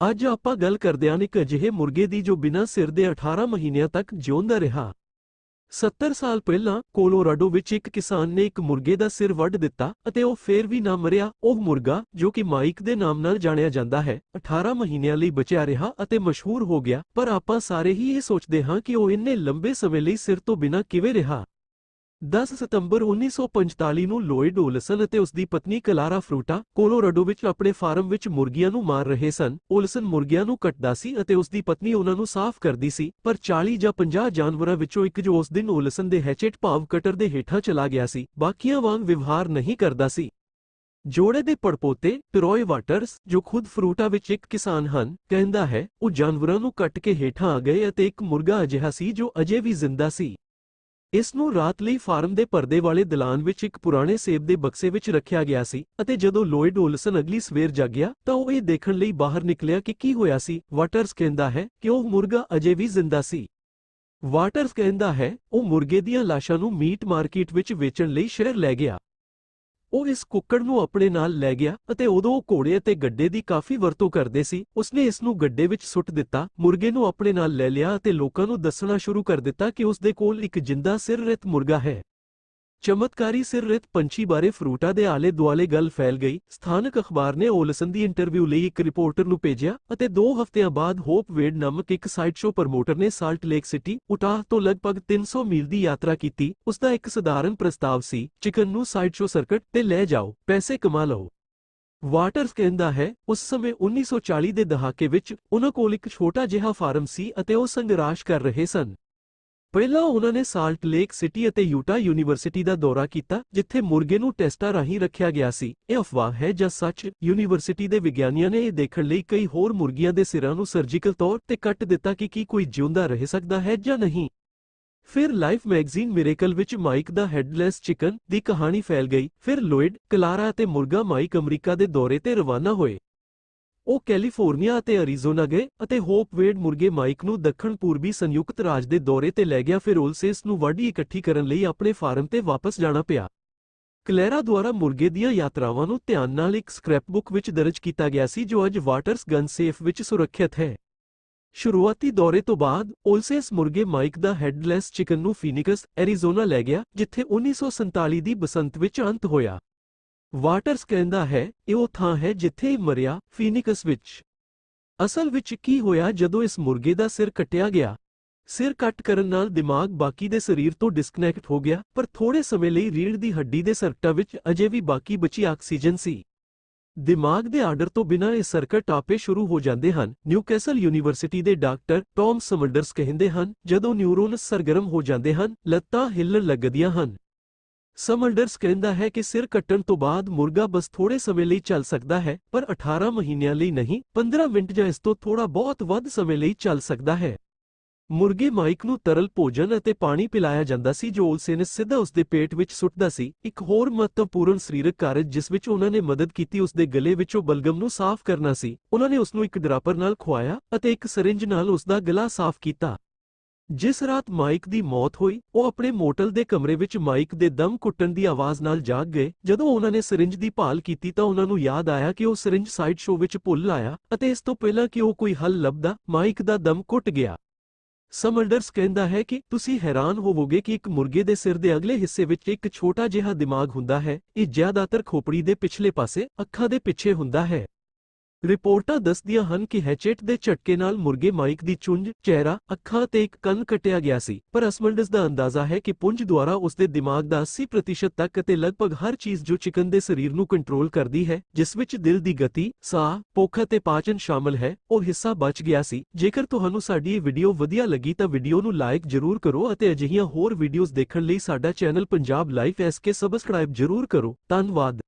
ਅੱਜ ਆਪਾਂ ਗੱਲ ਕਰਦੇ ਹਾਂ ਇੱਕ ਅਜਿਹੇ ਮੁਰਗੇ ਦੀ ਜੋ ਬਿਨਾਂ ਸਿਰ ਦੇ 18 ਮਹੀਨਿਆਂ ਤੱਕ ਜਿਉਂਦਾ ਰਿਹਾ। 70 ਸਾਲ ਪਹਿਲਾਂ ਕੋਲੋਰਾਡੋ ਵਿੱਚ ਇੱਕ ਕਿਸਾਨ ਨੇ ਇੱਕ ਮੁਰਗੇ ਦਾ ਸਿਰ ਵੱਢ ਦਿੱਤਾ ਅਤੇ ਉਹ ਫੇਰ ਵੀ ਨਾ ਮਰਿਆ। ਉਹ ਮੁਰਗਾ, ਜੋ ਕਿ ਮਾਈਕ ਦੇ ਨਾਮ ਨਾਲ ਜਾਣਿਆ ਜਾਂਦਾ ਹੈ 18 ਮਹੀਨਿਆਂ ਲਈ ਬਚਿਆ ਰਿਹਾ ਅਤੇ ਮਸ਼ਹੂਰ ਹੋ ਗਿਆ, ਪਰ ਆਪਾਂ ਸਾਰੇ ਹੀ ਇਹ ਸੋਚਦੇ ਹਾਂ ਕਿ ਉਹ ਇੰਨੇ ਲੰਬੇ ਸਮੇਂ ਲਈ ਸਿਰ ਤੋਂ ਬਿਨਾਂ ਕਿਵੇਂ ਰਿਹਾ। 10 ਸਤੰਬਰ 1945 ਨੂੰ ਲੋਇਡ ਓਲਸਨ ਅਤੇ ਉਸ ਦੀ ਪਤਨੀ ਕਲਾਰਾ ਫਰੂਟਾ ਕੋਲੋਰਾਡੋ ਵਿੱਚ ਆਪਣੇ ਫਾਰਮ ਵਿੱਚ ਮੁਰਗੀਆਂ ਨੂੰ ਮਾਰ ਰਹੇ ਸਨ। ਓਲਸਨ ਮੁਰਗੀਆਂ ਨੂੰ ਕੱਟਦਾ ਸੀ ਅਤੇ ਉਸ ਦੀ ਪਤਨੀ ਉਹਨਾਂ ਨੂੰ ਸਾਫ਼ ਕਰਦੀ ਸੀ, ਪਰ 40 ਜਾਂ 50 ਜਾਨਵਰਾਂ ਵਿੱਚੋਂ ਇੱਕ ਜੋ ਉਸ ਦਿਨ ਓਲਸਨ ਦੇ ਹੈਚੇਟ ਭਾਵ ਕਟਰ ਦੇ ਹੇਠਾਂ ਚਲਾ ਗਿਆ ਸੀ, ਬਾਕੀਆਂ ਵਾਂਗ ਵਿਵਹਾਰ ਨਹੀਂ ਕਰਦਾ ਸੀ। ਜੋੜੇ ਦੇ ਪੜਪੋਤੇ ਟਰੋਏ ਵਾਟਰਸ, ਜੋ ਖੁਦ ਫਰੂਟਾ ਵਿੱਚ ਇੱਕ ਕਿਸਾਨ ਹਨ, ਕਹਿੰਦਾ ਹੈ, ਉਹ ਜਾਨਵਰਾਂ ਨੂੰ ਕੱਟ ਕੇ ਹੇਠਾਂ ਆ ਗਏ ਅਤੇ ਇੱਕ ਮੁਰਗਾ ਅਜਿਹਾ ਸੀ ਜੋ ਅਜੇ ਵੀ ਜ਼ਿੰਦਾ ਸੀ। ਇਸ ਨੂੰ ਰਾਤ ਲਈ ਫਾਰਮ ਦੇ ਪਰਦੇ ਵਾਲੇ ਦਲਾਨ ਵਿੱਚ ਇੱਕ ਪੁਰਾਣੇ ਸੇਬ ਦੇ ਬਕਸੇ ਵਿੱਚ ਰੱਖਿਆ ਗਿਆ ਸੀ ਅਤੇ ਜਦੋਂ ਲੋਇਡ ਓਲਸਨ ਅਗਲੀ ਸਵੇਰ ਜਾਗਿਆ ਤਾਂ ਉਹ ਇਹ ਦੇਖਣ ਲਈ ਬਾਹਰ ਨਿਕਲਿਆ ਕਿ ਕੀ ਹੋਇਆ ਸੀ। ਵਾਟਰਸ ਕਹਿੰਦਾ ਹੈ ਕਿ ਉਹ ਮੁਰਗਾ ਅਜੇ ਵੀ ਜ਼ਿੰਦਾ ਸੀ। ਵਾਟਰਸ ਕਹਿੰਦਾ ਹੈ, ਉਹ ਮੁਰਗੇ ਦੀਆਂ ਲਾਸ਼ਾਂ ਨੂੰ ਮੀਟ ਮਾਰਕੀਟ ਵਿੱਚ ਵੇਚਣ ਲਈ ਸ਼ਹਿਰ ਲੈ ਗਿਆ। ਉਹ ਇਸ ਕੁੱਕੜ ਨੂੰ ਆਪਣੇ ਨਾਲ ਲੈ ਗਿਆ ਅਤੇ ਉਦੋਂ ਉਹ ਘੋੜੇ ਅਤੇ ਗੱਡੇ ਦੀ ਕਾਫੀ ਵਰਤੋਂ ਕਰਦੇ ਸੀ। ਉਸਨੇ ਇਸ ਨੂੰ ਗੱਡੇ ਵਿੱਚ ਸੁੱਟ ਦਿੱਤਾ, ਮੁਰਗੇ ਨੂੰ ਆਪਣੇ ਨਾਲ ਲੈ ਲਿਆ ਅਤੇ ਲੋਕਾਂ ਨੂੰ ਦੱਸਣਾ ਸ਼ੁਰੂ ਕਰ ਦਿੱਤਾ ਕਿ ਉਸ ਦੇ ਕੋਲ ਇੱਕ ਜਿੰਦਾ ਸਿਰ-ਰਿਤ ਮੁਰਗਾ ਹੈ। ਚਮਤਕਾਰੀ ਸਿਰ-ਰਿਤ ਪੰਛੀ ਬਾਰੇ ਫਰੂਟਾ ਦੇ ਆਲੇ ਦੁਆਲੇ ਗੱਲ ਫੈਲ ਗਈ। ਸਥਾਨਕ ਅਖਬਾਰ ਨੇ ਓਲਸਨ ਦੀ ਇੰਟਰਵਿਊ ਲਈ ਇੱਕ ਰਿਪੋਰਟਰ ਨੂੰ ਭੇਜਿਆ ਅਤੇ 2 ਹਫ਼ਤਿਆਂ ਬਾਅਦ ਹੋਪ ਵੇਡ ਨਾਮਕ ਇੱਕ ਸਾਈਡ ਸ਼ੋ ਪ੍ਰਮੋਟਰ ਨੇ ਸਾਲਟ ਲੇਕ ਸਿਟੀ, ਉਟਾਹ ਤੋਂ ਲਗਭਗ 300 ਮੀਲ ਦੀ ਯਾਤਰਾ ਕੀਤੀ। ਉਸ ਦਾ ਇੱਕ ਸਧਾਰਨ ਪ੍ਰਸਤਾਵ ਸੀ, ਚਿਕਨ ਨੂੰ ਸਾਈਡ ਸ਼ੋ ਸਰਕਟ ਤੇ ਲੈ ਜਾਓ, ਪੈਸੇ ਕਮਾ ਲਓ। ਵਾਟਰਸ ਕਹਿੰਦਾ ਹੈ, ਉਸ ਸਮੇਂ 1940 ਦੇ ਦਹਾਕੇ ਵਿੱਚ ਉਹਨਾਂ ਕੋਲ ਇੱਕ ਛੋਟਾ ਜਿਹਾ ਫਾਰਮ ਸੀ ਅਤੇ ਉਹ ਸੰਘਰਸ਼ ਕਰ ਰਹੇ ਸਨ। ਪਹਿਲਾਂ ਉਹਨਾਂ ਨੇ ਸਾਲਟ ਲੇਕ ਸਿਟੀ ਅਤੇ ਯੂਟਾ ਯੂਨੀਵਰਸਿਟੀ ਦਾ ਦੌਰਾ ਕੀਤਾ, ਜਿੱਥੇ ਮੁਰਗੇ ਨੂੰ ਟੈਸਟਾਂ ਰਾਹੀਂ ਰੱਖਿਆ ਗਿਆ ਸੀ। ਇਹ ਅਫਵਾਹ ਹੈ ਜਾਂ ਸੱਚ? ਯੂਨੀਵਰਸਿਟੀ ਦੇ ਵਿਗਿਆਨੀਆਂ ਨੇ ਇਹ ਦੇਖਣ ਲਈ ਕਈ ਹੋਰ ਮੁਰਗੀਆਂ ਦੇ ਸਿਰਾਂ ਨੂੰ ਸਰਜੀਕਲ ਤੌਰ ਤੇ ਕੱਟ ਦਿੱਤਾ ਕਿ ਕੀ ਕੋਈ ਜਿਉਂਦਾ ਰਹਿ ਸਕਦਾ ਹੈ ਜਾਂ ਨਹੀਂ। ਫਿਰ ਲਾਈਫ ਮੈਗਜ਼ੀਨ ਮਿਰੇਕਲ ਵਿੱਚ ਮਾਈਕ ਦਾ ਹੈਡਲੈਸ ਚਿਕਨ ਦੀ ਕਹਾਣੀ ਫੈਲ ਗਈ। ਫਿਰ ਲੋਇਡ, ਕਲਾਰਾ ਅਤੇ ਮੁਰਗਾ ਮਾਈਕ ਅਮਰੀਕਾ ਦੇ ਦੌਰੇ ਤੇ ਰਵਾਨਾ ਹੋਏ। ਉਹ ਕੈਲੀਫੋਰਨੀਆ ਅਤੇ ਅਰੀਜ਼ੋਨਾ ਗਏ ਅਤੇ ਹੋਪਵੇਡ ਮੁਰਗੇ ਮਾਈਕ ਨੂੰ ਦੱਖਣ ਪੂਰਬੀ ਸੰਯੁਕਤ ਰਾਜ ਦੇ ਦੌਰੇ ਤੇ ਲੈ ਗਿਆ। ਫਿਰ ਓਲਸੇਸ ਨੂੰ ਵਾਢੀ ਇਕੱਠੀ ਕਰਨ ਲਈ ਆਪਣੇ ਫਾਰਮ ਤੇ ਵਾਪਸ ਜਾਣਾ ਪਿਆ। ਕਲੈਰਾ ਦੁਆਰਾ ਮੁਰਗੇ ਦੀਆਂ ਯਾਤਰਾਵਾਂ ਨੂੰ ਧਿਆਨ ਨਾਲ ਇੱਕ ਸਕ੍ਰੈਪਬੁੱਕ ਵਿੱਚ ਦਰਜ ਕੀਤਾ ਗਿਆ ਸੀ, ਜੋ ਅੱਜ ਵਾਟਰਸ ਗਨ ਸੇਫ ਵਿੱਚ ਸੁਰੱਖਿਅਤ ਹੈ। ਸ਼ੁਰੂਆਤੀ ਦੌਰੇ ਤੋਂ ਬਾਅਦ ਓਲਸੇਸ ਮੁਰਗੇ ਮਾਈਕ ਦਾ ਹੈਡਲੈਸ ਚਿਕਨ ਨੂੰ ਫੀਨਿਕਸ ਐਰੀਜ਼ੋਨਾ ਲੈ ਗਿਆ, ਜਿੱਥੇ 1947 ਦੀ ਬਸੰਤ ਵਿੱਚ ਅੰਤ ਹੋਇਆ। ਵਾਟਰਸ ਕਹਿੰਦਾ ਹੈ, ਇਹ ਉਹ ਥਾਂ ਹੈ ਜਿੱਥੇ ਇਹ ਮਰਿਆ ਫੀਨਿਕਸ ਵਿੱਚ। ਅਸਲ ਵਿੱਚ ਕੀ ਹੋਇਆ ਜਦੋਂ ਇਸ ਮੁਰਗੇ ਦਾ ਸਿਰ ਕੱਟਿਆ ਗਿਆ? ਸਿਰ ਕੱਟ ਕਰਨ ਨਾਲ ਦਿਮਾਗ ਬਾਕੀ ਦੇ ਸਰੀਰ ਤੋਂ ਡਿਸਕਨੈਕਟ ਹੋ ਗਿਆ, ਪਰ ਥੋੜੇ ਸਮੇਂ ਲਈ ਰੀੜ੍ਹ ਦੀ ਹੱਡੀ ਦੇ ਸਰਕਟਾਂ ਵਿੱਚ ਅਜੇ ਵੀ ਬਾਕੀ ਬਚੀ ਆਕਸੀਜਨ ਸੀ। ਦਿਮਾਗ ਦੇ ਆਰਡਰ ਤੋਂ ਬਿਨਾਂ ਇਹ ਸਰਕਟ ਆਪੇ ਸ਼ੁਰੂ ਹੋ ਜਾਂਦੇ ਹਨ, ਨਿਊਕੈਸਲ ਯੂਨੀਵਰਸਿਟੀ ਦੇ ਡਾਕਟਰ ਟੌਮ ਸਮੰਡਰਸ ਕਹਿੰਦੇ ਹਨ, ਜਦੋਂ ਨਿਊਰੋਨਸ ਸਰਗਰਮ ਹੋ ਜਾਂਦੇ ਹਨ, ਲੱਤਾਂ ਹਿੱਲਣ ਲੱਗਦੀਆਂ ਹਨ। ਸਮਲਡਰਸ ਕਹਿੰਦਾ ਹੈ ਕਿ ਸਿਰ ਕੱਟਣ ਤੋਂ ਬਾਅਦ ਮੁਰਗਾ ਬਸ ਥੋੜੇ ਸਮੇਂ ਲਈ ਚੱਲ ਸਕਦਾ ਹੈ, ਪਰ 18 ਮਹੀਨਿਆਂ ਲਈ ਨਹੀਂ 15 ਮਿੰਟ ਜਾਂ ਇਸ ਤੋਂ ਥੋੜਾ ਬਹੁਤ ਵੱਧ ਸਮੇਂ ਲਈ ਚੱਲ ਸਕਦਾ ਹੈ। ਮੁਰਗੇ ਮਾਈਕ ਨੂੰ ਤਰਲ ਭੋਜਨ ਅਤੇ ਪਾਣੀ ਪਿਲਾਇਆ ਜਾਂਦਾ ਸੀ ਜੋ ਉਲਸੇ ਨੇ ਸਿੱਧਾ ਉਸਦੇ ਪੇਟ ਵਿੱਚ ਸੁੱਟਦਾ ਸੀ। ਇੱਕ ਹੋਰ ਮਹੱਤਵਪੂਰਨ ਸਰੀਰਕ ਕਾਰਜ ਜਿਸ ਵਿੱਚ ਉਹਨਾਂ ਨੇ ਮਦਦ ਕੀਤੀ ਉਸਦੇ ਗਲੇ ਵਿੱਚੋਂ ਬਲਗਮ ਨੂੰ ਸਾਫ਼ ਕਰਨਾ ਸੀ। ਉਹਨਾਂ ਨੇ ਉਸ ਨੂੰ ਇੱਕ ਡਰਾਪਰ ਨਾਲ ਖੁਆਇਆ ਅਤੇ ਇੱਕ ਸਰਿੰਜ ਨਾਲ ਉਸਦਾ ਗਲਾ ਸਾਫ਼ ਕੀਤਾ। ਜਿਸ ਰਾਤ ਮਾਈਕ ਦੀ ਮੌਤ ਹੋਈ, ਉਹ ਆਪਣੇ ਮੋਟਲ ਦੇ ਕਮਰੇ ਵਿੱਚ ਮਾਈਕ ਦੇ ਦਮ ਕੁੱਟਣ ਦੀ ਆਵਾਜ਼ ਨਾਲ ਜਾਗ ਗਏ। ਜਦੋਂ ਉਹਨਾਂ ਨੇ ਸਰਿੰਜ ਦੀ ਭਾਲ ਕੀਤੀ ਤਾਂ ਉਹਨਾਂ ਨੂੰ ਯਾਦ ਆਇਆ ਕਿ ਉਹ ਸਰਿੰਜ ਸਾਈਡ ਸ਼ੋਅ ਵਿੱਚ ਭੁੱਲ ਆਇਆ ਅਤੇ ਇਸ ਤੋਂ ਪਹਿਲਾਂ ਕਿ ਉਹ ਕੋਈ ਹੱਲ ਲੱਭਦਾ, ਮਾਈਕ ਦਾ ਦਮ ਕੁੱਟ ਗਿਆ। ਸਮਲਡਰਸ ਕਹਿੰਦਾ ਹੈ ਕਿ ਤੁਸੀਂ ਹੈਰਾਨ ਹੋਵੋਗੇ ਕਿ ਇੱਕ ਮੁਰਗੇ ਦੇ ਸਿਰ ਦੇ ਅਗਲੇ ਹਿੱਸੇ ਵਿੱਚ ਇੱਕ ਛੋਟਾ ਜਿਹਾ ਦਿਮਾਗ ਹੁੰਦਾ ਹੈ। ਇਹ ਜ਼ਿਆਦਾਤਰ ਖੋਪੜੀ ਦੇ ਪਿਛਲੇ ਪਾਸੇ, ਅੱਖਾਂ ਦੇ ਪਿੱਛੇ ਹੁੰਦਾ ਹੈ। ਰਿਪੋਰਟਾਂ ਦੱਸਦੀਆਂ ਹਨ ਕਿ ਹੈਚੇਟ ਦੇ ਝਟਕੇ ਨਾਲ ਮੁਰਗੇ ਮਾਈਕ ਦੀ ਚੁੰਝ, ਚਿਹਰਾ, ਅੱਖਾਂ ਤੇ ਇੱਕ ਕੰਨ ਕੱਟਿਆ ਗਿਆ ਸੀ। ਪਰ ਅਸਮਲਡਸ ਦਾ ਅੰਦਾਜ਼ਾ ਹੈ ਕਿ ਪੁੰਜ ਦੁਆਰਾ ਉਸ ਦਿਮਾਗ ਦਾ 80% ਤੱਕ ਅਤੇ ਲਗਭਗ ਹਰ ਚੀਜ਼ ਜੋ ਚਿਕਨ ਦੇ ਸਰੀਰ ਨੂੰ ਕੰਟਰੋਲ ਕਰਦੀ ਹੈ ਜਿਸ ਵਿੱਚ ਦਿਲ ਦੀ ਗਤੀ, ਸਾਹ, ਭੁੱਖ ਅਤੇ ਪਾਚਨ ਸ਼ਾਮਲ ਹੈ ਉਹ ਹਿੱਸਾ ਬਚ ਗਿਆ ਸੀ। ਜੇਕਰ ਤੁਹਾਨੂੰ ਸਾਡੀ ਇਹ ਵੀਡੀਓ ਵਧੀਆ ਲੱਗੀ ਤਾਂ ਵੀਡੀਓ ਨੂੰ ਲਾਈਕ ਜ਼ਰੂਰ ਕਰੋ ਅਤੇ ਅਜਿਹੀਆਂ ਹੋਰ ਵੀਡੀਓਜ਼ ਦੇਖਣ ਲਈ ਸਾਡਾ channel Punjab life SK subscribe ਜ਼ਰੂਰ ਕਰੋ। ਧੰਨਵਾਦ।